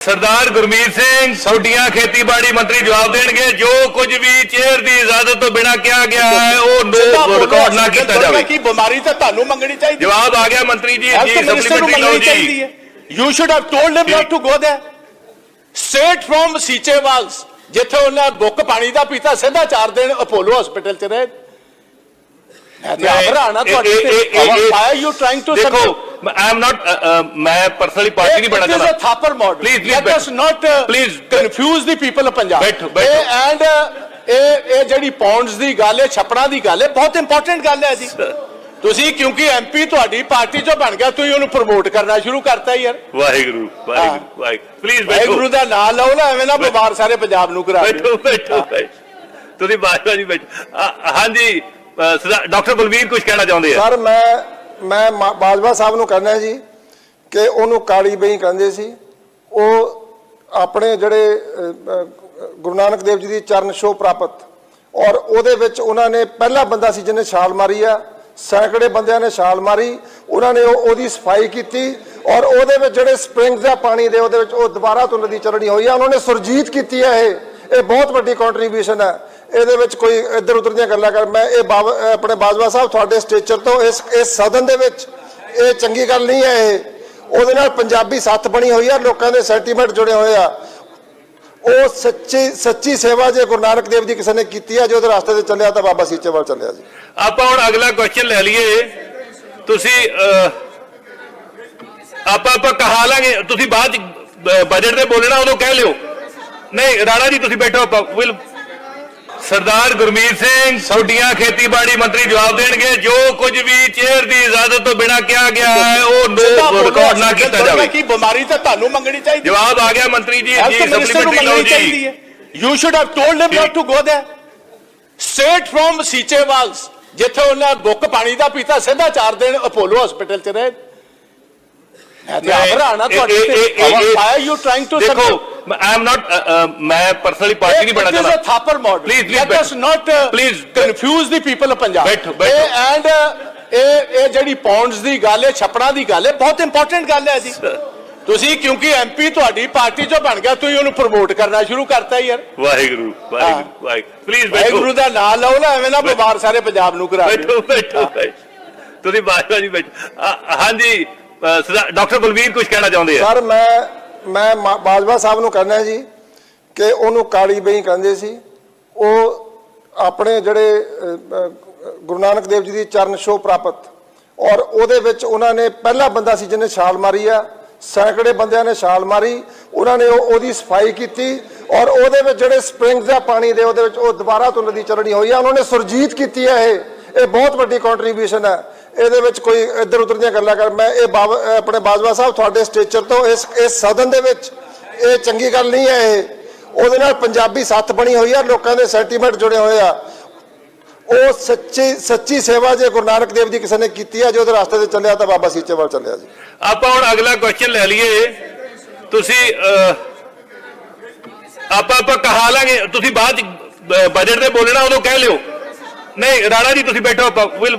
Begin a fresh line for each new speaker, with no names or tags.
ਸਰਦਾਰ ਗੁਰਮੀਤ ਸਿੰਘ ਸੌਡੀਆਂ ਖੇਤੀਬਾੜੀ ਮੰਤਰੀ ਜਵਾਬ ਦੇਣਗੇ। ਜੋ ਕੁਝ ਵੀ ਚੇਅਰ ਦੀ ਇਜਾਜ਼ਤ ਤੋਂ ਬਿਨਾ ਕਿਹਾ ਗਿਆ ਹੈ ਉਹ ਨੋ ਰਿਕਾਰਡ ਨਾ ਕੀਤਾ ਜਾਵੇ।
ਕੀ ਬਿਮਾਰੀ ਤਾਂ ਤੁਹਾਨੂੰ ਮੰਗਣੀ ਚਾਹੀਦੀ
ਜਵਾਬ ਆ ਗਿਆ ਮੰਤਰੀ ਜੀ ਜੀ ਸਪਲੀਮੈਂਟਰੀ ਲਓ
ਮੰਗਣੀ ਚਾਹੀਦੀ
ਜੀ
ਹੈ। You should have told him not to go there. Straight from Seechewals ਜਿੱਥੇ ਉਹਨਾਂ ਬੁੱਕ ਪਾਣੀ ਦਾ ਪੀਤਾ ਸਿੱਧਾ ਚਾਰ ਦਿਨ ਅਪੋਲੋ ਹਸਪੀਟਲ ਚ ਰਹੇ। ਮੈਂ ਤੇ ਤੁਹਾਡੇ
ਇਹ- ਇਹ- ਇਹ-
why are you trying to
ਦੇਖੋ ਆਈ ਐਮ ਨਾਟ ਮੈਂ ਪਰਸਨਲੀ ਪਾਰਟੀ ਨਹੀਂ ਬਣਾ
It is a
ਚਾਹੁੰਦਾ
thapper model.
Please, please,
Let
bੈਠੋ।
us not uh,
Please.
confuse the people of Punjab.
ਬੈਠੋ, ਬੈਠੋ।
uh, ਇਹ ਇਹ ਜਿਹੜੀ ਪੌਂਡਸ ਦੀ ਗੱਲ ਹੈ ਛਪੜਾ ਦੀ ਗੱਲ ਹੈ ਬਹੁਤ ਇੰਪੋਰਟੈਂਟ ਗੱਲ ਹੈ ਜੀ ਤੁਸੀਂ ਕਿਉਂਕਿ ਐਮਪੀ ਤੁਹਾਡੀ ਪਾਰਟੀ ਚੋਂ ਬਣ ਗਿਆ ਤੁਸੀਂ ਉਹਨੂੰ ਪ੍ਰਮੋਟ ਕਰਨਾ ਸ਼ੁਰੂ ਕਰਤਾ ਯਾਰ
ਵਾਹਿਗੁਰੂ ਵਾਹਿਗੁਰੂ ਵਾਹਿਗੁਰੂ ਪਲੀਜ਼ ਬੈਠੋ
ਵਾਹਿਗੁਰੂ ਦਾ ਨਾਮ ਲਓ ਨਾ ਐਵੇਂ ਨਾ ਬਿਮਾਰ ਸਾਰੇ ਪੰਜਾਬ ਨੂੰ ਕਰਾ
ਬੈਠੋ ਬੈਠੋ। ਤੁਸੀਂ ਬਾਜਵਾ ਜੀ ਬੈਠੋ ਹਾਂਜੀ ਡਾਕਟਰ ਬਲਵੀਰ ਕੁਝ ਕਹਿਣਾ ਚਾਹੁੰਦੇ ਆ
ਸਰ ਮੈਂ ਮੈਂ ਮਾ- ਬਾਜਵਾ ਸਾਹਿਬ ਨੂੰ ਕਹਿੰਦਾ ਜੀ ਕਿ ਉਹਨੂੰ ਕਾਲੀ ਬਈ ਕਹਿੰਦੇ ਸੀ। ਉਹ ਆਪਣੇ ਜਿਹੜੇ ਗੁਰੂ ਨਾਨਕ ਦੇਵ ਜੀ ਦੀ ਚਰਨ ਛੋਹ ਪ੍ਰਾਪਤ। ਔਰ ਉਹਦੇ ਵਿੱਚ ਉਹਨਾਂ ਨੇ ਪਹਿਲਾ ਬੰਦਾ ਸੀ ਜਿਹਨੇ ਛਾਲ ਮਾਰੀ ਆ। ਸੈਂਕੜੇ ਬੰਦਿਆਂ ਨੇ ਛਾਲ ਮਾਰੀ। ਉਹਨਾਂ ਨੇ ਉਹ- ਉਹਦੀ ਸਫ਼ਾਈ ਕੀਤੀ। ਔਰ ਉਹਦੇ ਵਿੱਚ ਜਿਹੜੇ ਸਪ੍ਰਿੰਗਸ ਦਾ ਪਾਣੀ ਦੇ ਉਹਦੇ ਵਿੱਚ ਉਹ ਦੁਬਾਰਾ ਤੋਂ ਨਦੀ ਚੱਲਣੀ ਹੋਈ ਆ। ਉਹਨਾਂ ਨੇ ਸੁਰਜੀਤ ਕੀਤੀ ਹੈ ਇਹ। ਇਹ ਬਹੁਤ ਵੱਡੀ ਕੰਟਰੀਬਿਊਸ਼ਨ ਹੈ ਇਹਦੇ ਵਿੱਚ ਕੋਈ ਇੱਧਰ ਉੱਧਰ ਦੀਆਂ ਗੱਲਾਂ ਕਰ ਮੈਂ ਇਹ ਆਪਣੇ ਬਾਜਵਾ ਸਾਹਿਬ ਤੁਹਾਡੇ ਸਟੇਚਰ ਤੋਂ ਇਸ ਇਸ ਸਦਨ ਦੇ ਵਿੱਚ ਇਹ ਚੰਗੀ ਗੱਲ ਨਹੀਂ ਹੈ ਇਹ। ਉਹਦੇ ਨਾਲ ਪੰਜਾਬੀ ਸੱਥ ਬਣੀ ਹੋਈ ਆ, ਲੋਕਾਂ ਦੇ ਸੈਂਟੀਮੈਂਟ ਜੁੜੇ ਹੋਏ ਆ। ਉਹ ਸੱਚੀ ਸੱਚੀ ਸੇਵਾ ਜੇ ਗੁਰੂ ਨਾਨਕ ਦੇਵ ਜੀ ਕਿਸੇ ਨੇ ਕੀਤੀ ਆ, ਜੇ ਉਹਦੇ ਰਸਤੇ ਤੇ ਚੱਲਿਆ ਤਾਂ ਬਾਬਾ ਸੀਚੇਵਾਲ ਚੱਲਿਆ ਜੀ।
ਆਪਾਂ ਹੁਣ ਅਗਲਾ ਕੁਐਸਚਨ ਲੈ ਲਈਏ। ਤੁਸੀਂ ਆਪਾਂ ਆਪਾਂ ਕਹਾ ਲਾਂਗੇ। ਤੁਸੀਂ ਬਾਅਦ ਬਜਟ ਤੇ ਬੋਲਣਾ, ਉਦੋਂ ਕਹਿ ਲਿਓ। ਨਹੀਂ, ਰਾਣਾ ਜੀ, ਤੁਸੀਂ ਬੈਠੋ ਆਪਾਂ। ਵਿਲ ਸਰਦਾਰ ਗੁਰਮੀਤ ਸਿੰਘ ਸੌਡੀਆਂ ਖੇਤੀਬਾੜੀ ਮੰਤਰੀ ਜਵਾਬ ਦੇਣਗੇ। ਜੋ ਕੁਝ ਵੀ ਚੇਅਰ ਦੀ ਇਜਾਜ਼ਤ ਤੋਂ ਬਿਨਾ ਕਿਹਾ ਗਿਆ ਹੈ ਉਹ ਨੋ ਰਿਕਾਰਡ ਨਾ ਕੀਤਾ ਜਾਵੇ।
ਕੀ ਬਿਮਾਰੀ ਤਾਂ ਤੁਹਾਨੂੰ ਮੰਗਣੀ ਚਾਹੀਦੀ।
ਜਵਾਬ ਆ ਗਿਆ ਮੰਤਰੀ ਜੀ ਜੀ ਸਪਲੀਮੈਂਟਰੀ ਲਓ ਜੀ।
You should have told him not to go there. Straight from Seechewals ਜਿੱਥੇ ਉਹਨਾਂ ਬੁੱਕ ਪਾਣੀ ਦਾ ਪੀਤਾ ਸਿੱਧਾ ਚਾਰ ਦਿਨ ਅਪੋਲੋ ਹਸਪੀਟਲ ਚ ਰਹੇ। ਮੈਂ ਤੇ ਆਭਰਾਣਾ ਤੁਹਾਡੇ why are you trying to
ਦੇਖੋ ਆਈ ਐਮ ਨਾਟ ਮੈਂ ਪਰਸਨਲੀ ਪਾਰਟੀ ਨਹੀਂ ਬਣਾ
It is a
ਚਾਹੁੰਦਾ
thapper model.
Please, please,
Let us not uh,
Please.
confuse the people of Punjab.
ਬੈਠੋ, ਬੈਠੋ।
ਇਹ and uh, ਇਹ ਇਹ ਜਿਹੜੀ ਪੌਂਡਸ ਦੀ ਗੱਲ ਹੈ ਛਪੜਾ ਦੀ ਗੱਲ ਹੈ ਬਹੁਤ ਇੰਪੋਰਟੈਂਟ ਗੱਲ ਹੈ ਜੀ ਤੁਸੀਂ ਕਿਉਂਕਿ ਐਮਪੀ ਤੁਹਾਡੀ ਪਾਰਟੀ ਚੋਂ ਬਣ ਗਿਆ ਤੁਸੀਂ ਉਹਨੂੰ ਪ੍ਰਮੋਟ ਕਰਨਾ ਸ਼ੁਰੂ ਕਰਤਾ ਯਾਰ
ਵਾਹਿਗੁਰੂ ਵਾਹਿਗੁਰੂ ਵਾਹਿਗੁਰੂ ਪਲੀਜ਼ ਬੈਠੋ
ਵਾਹਿਗੁਰੂ ਦਾ ਨਾਮ ਲਓ ਨਾ ਐਵੇਂ ਨਾ ਬਿਮਾਰ ਸਾਰੇ ਪੰਜਾਬ ਨੂੰ ਕਰਾ
ਬੈਠੋ ਬੈਠੋ। ਤੁਸੀਂ ਬਾਜਵਾ ਜੀ ਬੈਠੋ ਹਾਂਜੀ ਡਾਕਟਰ ਬਲਵੀਰ ਕੁਝ ਕਹਿਣਾ ਚਾਹੁੰਦੇ ਆ
ਸਰ ਮੈਂ ਮੈਂ ਮਾ- ਬਾਜਵਾ ਸਾਹਿਬ ਨੂੰ ਕਹਿੰਦਾ ਜੀ ਕਿ ਉਹਨੂੰ ਕਾਲੀ ਬਈ ਕਹਿੰਦੇ ਸੀ। ਉਹ ਆਪਣੇ ਜਿਹੜੇ ਗੁਰੂ ਨਾਨਕ ਦੇਵ ਜੀ ਦੀ ਚਰਨ ਛੋਹ ਪ੍ਰਾਪਤ। ਔਰ ਉਹਦੇ ਵਿੱਚ ਉਹਨਾਂ ਨੇ ਪਹਿਲਾ ਬੰਦਾ ਸੀ ਜਿਹਨੇ ਛਾਲ ਮਾਰੀ ਆ। ਸੈਂਕੜੇ ਬੰਦਿਆਂ ਨੇ ਛਾਲ ਮਾਰੀ। ਉਹਨਾਂ ਨੇ ਉਹ- ਉਹਦੀ ਸਫ਼ਾਈ ਕੀਤੀ। ਔਰ ਉਹਦੇ ਵਿੱਚ ਜਿਹੜੇ ਸਪ੍ਰਿੰਗਸ ਦਾ ਪਾਣੀ ਦੇ ਉਹਦੇ ਵਿੱਚ ਉਹ ਦੁਬਾਰਾ ਤੋਂ ਨਦੀ ਚੱਲਣੀ ਹੋਈ ਆ। ਉਹਨਾਂ ਨੇ ਸੁਰਜੀਤ ਕੀਤੀ ਹੈ ਇਹ। ਇਹ ਬਹੁਤ ਵੱਡੀ ਕੰਟਰੀਬਿਊਸ਼ਨ ਹੈ ਇਹਦੇ ਵਿੱਚ ਕੋਈ ਇੱਧਰ ਉੱਧਰ ਦੀਆਂ ਗੱਲਾਂ ਕਰ ਮੈਂ ਇਹ ਆਪਣੇ ਬਾਜਵਾ ਸਾਹਿਬ ਤੁਹਾਡੇ ਸਟੇਚਰ ਤੋਂ ਇਸ ਇਸ ਸਦਨ ਦੇ ਵਿੱਚ ਇਹ ਚੰਗੀ ਗੱਲ ਨਹੀਂ ਹੈ ਇਹ। ਉਹਦੇ ਨਾਲ ਪੰਜਾਬੀ ਸੱਥ ਬਣੀ ਹੋਈ ਆ, ਲੋਕਾਂ ਦੇ ਸੈਂਟੀਮੈਂਟ ਜੁੜੇ ਹੋਏ ਆ। ਉਹ ਸੱਚੀ ਸੱਚੀ ਸੇਵਾ ਜੇ ਗੁਰੂ ਨਾਨਕ ਦੇਵ ਜੀ ਕਿਸੇ ਨੇ ਕੀਤੀ ਆ, ਜੇ ਉਹਦੇ ਰਸਤੇ ਤੇ ਚੱਲਿਆ ਤਾਂ ਬਾਬਾ ਸੀਚੇਵਾਲ ਚੱਲਿਆ ਜੀ।
ਆਪਾਂ ਹੁਣ ਅਗਲਾ ਕੁਐਸਚਨ ਲੈ ਲਈਏ। ਤੁਸੀਂ ਆਪਾਂ ਆਪਾਂ ਕਹਾ ਲਾਂਗੇ। ਤੁਸੀਂ ਬਾਅਦ ਬਜਟ ਤੇ ਬੋਲਣਾ, ਉਦੋਂ ਕਹਿ ਲਿਓ। ਨਹੀਂ, ਰਾਣਾ ਜੀ, ਤੁਸੀਂ ਬੈਠੋ ਆਪਾਂ। ਵਿਲ